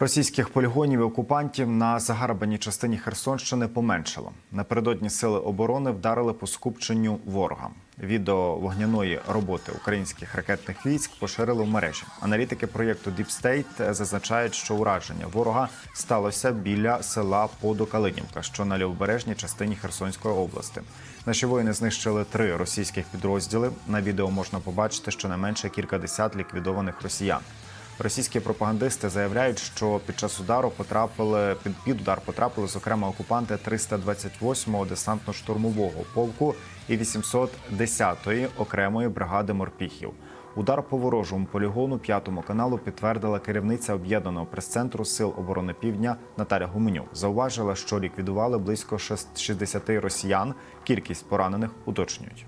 Російських полігонів і окупантів на загарбаній частині Херсонщини поменшало. Напередодні сили оборони вдарили по скупченню ворога. Відео вогняної роботи українських ракетних військ поширили в мережі. Аналітики проєкту Deep State зазначають, що ураження ворога сталося біля села Подокалинівка, що на лівобережній частині Херсонської області. Наші воїни знищили три російських підрозділи. На відео можна побачити щонайменше кількадесят ліквідованих росіян. Російські пропагандисти заявляють, що під час удару потрапили під, під удар потрапили зокрема окупанти 328-го десантно-штурмового полку і 810-ї окремої бригади морпіхів. Удар по ворожому полігону п'ятому каналу підтвердила керівниця об'єднаного прес-центру Сил оборони Півдня Наталя Гуменюк. Зауважила, що ліквідували близько 60 росіян. Кількість поранених уточнюють.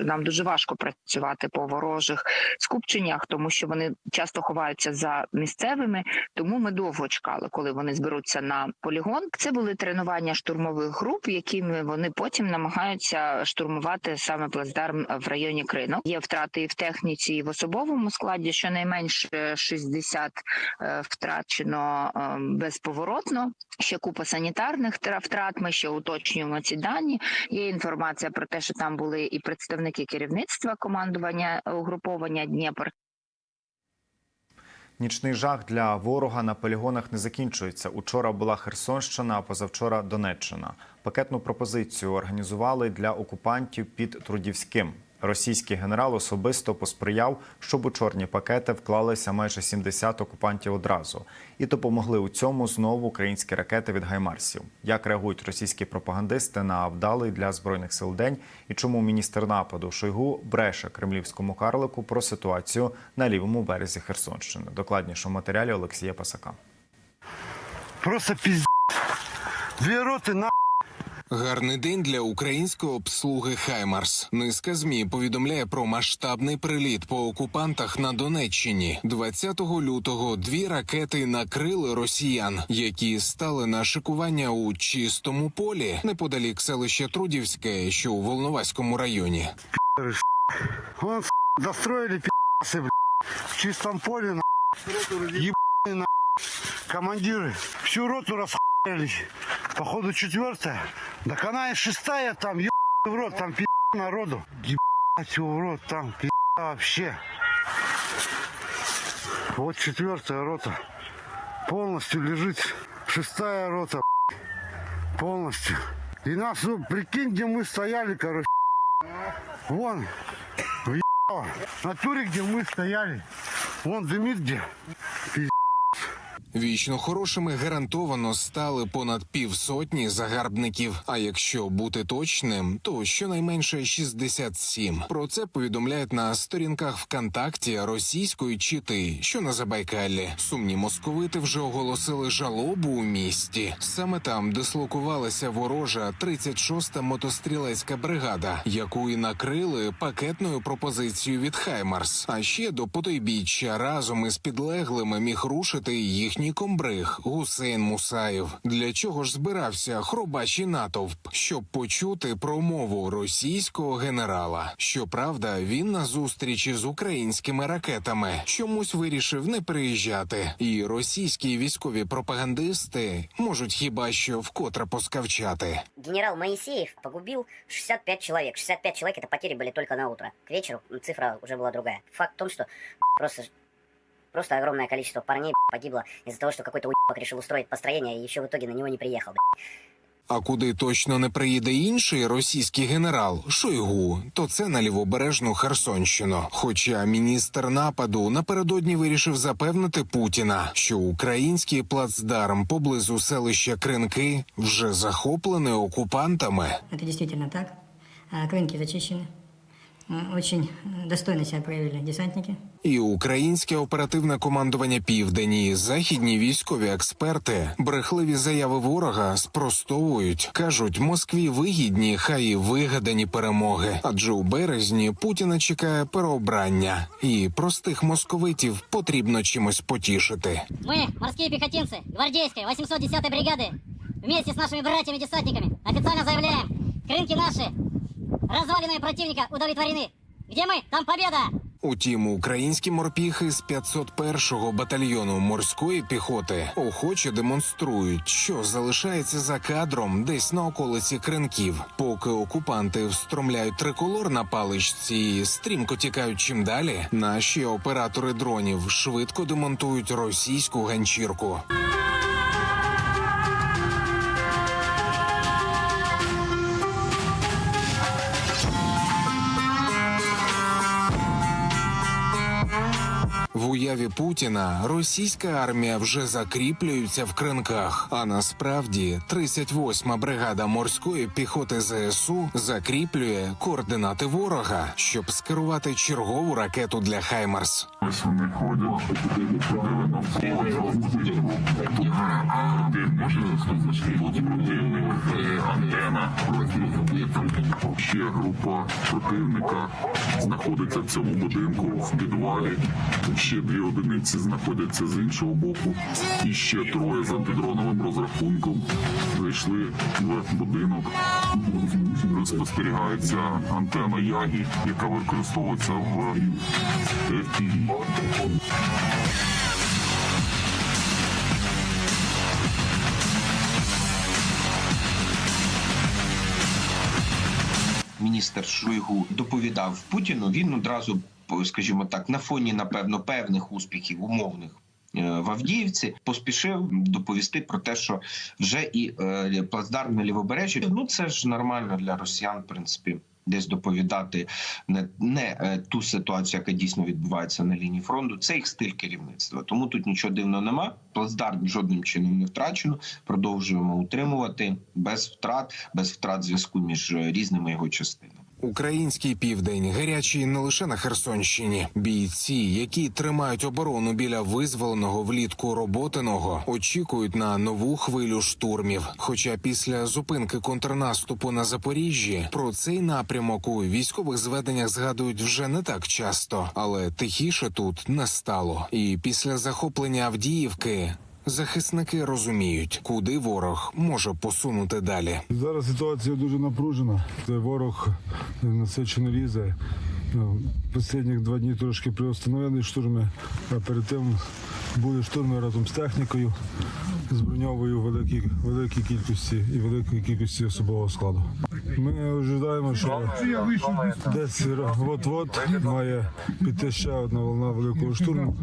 Нам дуже важко працювати по ворожих скупченнях, тому що вони часто ховаються за місцевими. Тому ми довго чекали, коли вони зберуться на полігон. Це були тренування штурмових груп, якими вони потім намагаються штурмувати саме плацдарм в районі Кринок. Є втрати і в техніці, і в особовому складі. Щонайменше 60 е, втрачено е, безповоротно. Ще купа санітарних втрат. Ми ще уточнюємо ці дані. Є інформація про те, що там були і представники керівництва командування угруповання Дніпр. Нічний жах для ворога на полігонах не закінчується. Учора була Херсонщина, а позавчора Донеччина. Пакетну пропозицію організували для окупантів під Трудівським. Російський генерал особисто посприяв, щоб у чорні пакети вклалися майже 70 окупантів одразу, і допомогли у цьому знову українські ракети від Гаймарсів. Як реагують російські пропагандисти на вдалий для збройних сил день і чому міністр нападу Шойгу бреше кремлівському карлику про ситуацію на лівому березі Херсонщини? Докладніше в матеріалі Олексія Пасака. Просто пиздец. Две роты на Гарний день для української обслуги Хаймарс. Низка змі повідомляє про масштабний приліт по окупантах на Донеччині. 20 лютого дві ракети накрили росіян, які стали на шикування у чистому полі неподалік селища Трудівське, що у Волноваському районі. Вон с**, достроили пи***цы, бля. В чистом поле на Ебаные на командиры. Всю роту расхуяли. Походу четвертая. Так она и шестая там, ебаный в рот, там пи*** народу. Ебать в рот, там пи*** вообще. Вот четвертая рота. Полностью лежит. Шестая рота полностью. И нас, ну, прикинь, где мы стояли, короче. Вон, въебало. На туре, где мы стояли. Вон дымит где. Вічно хорошими гарантовано стали понад півсотні загарбників. А якщо бути точним, то щонайменше 67. Про це повідомляють на сторінках ВКонтакті російської чити, що на Забайкалі. Сумні московити вже оголосили жалобу у місті. Саме там дислокувалася ворожа 36-та мотострілецька бригада, яку і накрили пакетною пропозицією від Хаймарс. А ще до потойбіччя разом із підлеглими міг рушити їхній комбриг Гусейн Мусаєв. Для чого ж збирався хробачий натовп, щоб почути промову російського генерала? Щоправда, він на зустрічі з українськими ракетами чомусь вирішив не приїжджати, і російські військові пропагандисти можуть хіба що вкотре поскавчати. Генерал Моисеев погубил 65 человек. 65 человек это потери были только на утро. К вечеру цифра уже была другая. Факт в том, что просто, просто огромное количество парней погибло из-за того, что какой-то уебок решил устроить построение и еще в итоге на него не приехал. А куди точно не приїде інший російський генерал Шойгу, то це на лівобережну Херсонщину. Хоча міністр нападу напередодні вирішив запевнити Путіна, що український плацдарм поблизу селища Кринки вже захоплений окупантами. Это действительно так. А, Крынки зачищены. М, Очень э, достойно себя проявили десантники. І українське оперативне командування Південь і західні військові експерти брехливі заяви ворога спростовують. кажуть, Москві вигідні, хай і вигадані перемоги. Адже у березні Путіна чекає переобрання, і простих московитів потрібно чимось потішити. Мы, морские пехотинцы, гвардейской 810-й бригады, вместе с нашими братьями-десантниками официально заявляем, крынки наши, развалины противника удовлетворены. Где мы? Там победа! Утім, українські морпіхи з 501-го батальйону морської піхоти охоче демонструють, що залишається за кадром десь на околиці кринків, поки окупанти встромляють триколор на паличці і стрімко тікають чим далі. Наші оператори дронів швидко демонтують російську ганчірку. В уяві Путіна російська армія вже закріплюється в кринках. А насправді 38-ма бригада морської піхоти ЗСУ закріплює координати ворога, щоб скерувати чергову ракету для Хаймарс. Ось ходять, антена, ще група противника знаходиться в цьому будинку в підвалі. Ще дві одиниці знаходяться з іншого боку. І ще троє з антидроновим розрахунком зайшли в будинок. Спостерігається антена Ягі, яка використовується в FPV. міністр Шойгу доповідав Путіну, він одразу, скажімо так, на фоні, напевно, певних успіхів умовних. е, В Авдіївці поспішив доповісти про те, що вже і е, плацдарм на лівобережжі, ну це ж нормально для росіян, в принципі, десь доповідати не, не е, ту ситуацію, яка дійсно відбувається на лінії фронту. Це їх стиль керівництва. Тому тут нічого дивного нема. Плацдарм жодним чином не втрачено. Продовжуємо утримувати без втрат, без втрат зв'язку між е, різними його частинами. Український південь гарячий не лише на Херсонщині. Бійці, які тримають оборону біля визволеного влітку роботиного, очікують на нову хвилю штурмів. Хоча після зупинки контрнаступу на Запоріжжі про цей напрямок у військових зведеннях згадують вже не так часто, але тихіше тут не стало. І після захоплення Авдіївки. Захисники розуміють, куди ворог може посунути далі. Зараз ситуація дуже напружена. Це ворог насичено лізе. Ну, Останні два дні трошки приостановили штурми, а перед тим були штурми разом з технікою, з броньовою великій, великій кількості і великої кількості особового складу. Ми ожидаємо, що десь от-от має піти ще одна волна великого штурму,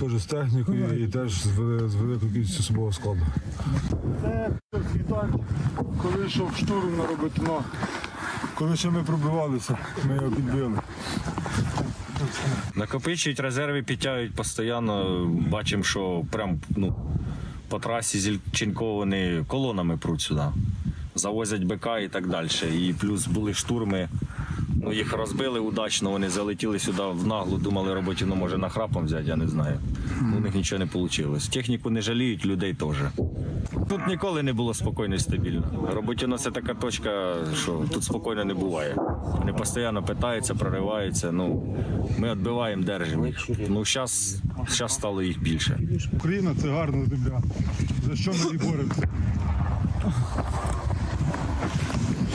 теж з технікою і теж з великою кількістю особового складу. Це коли йшов штурм на роботино, коли ще ми пробивалися, ми його підбили. Накопичують резерви, підтягують постійно. Бачимо, що прям ну, по трасі Зільченко вони колонами пруть сюди. Завозять БК і так далі. І плюс були штурми. Ну, їх розбили удачно, вони залетіли сюди в наглу, думали, роботіно може нахрапом взяти, я не знаю. Ну, У них нічого не вийшло. Техніку не жаліють, людей теж. Тут ніколи не було спокійно і стабільно. Роботіно це така точка, що тут спокійно не буває. Вони постійно питаються, прориваються. Ну, ми відбиваємо, держимо їх. Ну, зараз стало їх більше. Україна це гарна земля. За що ми і боремося?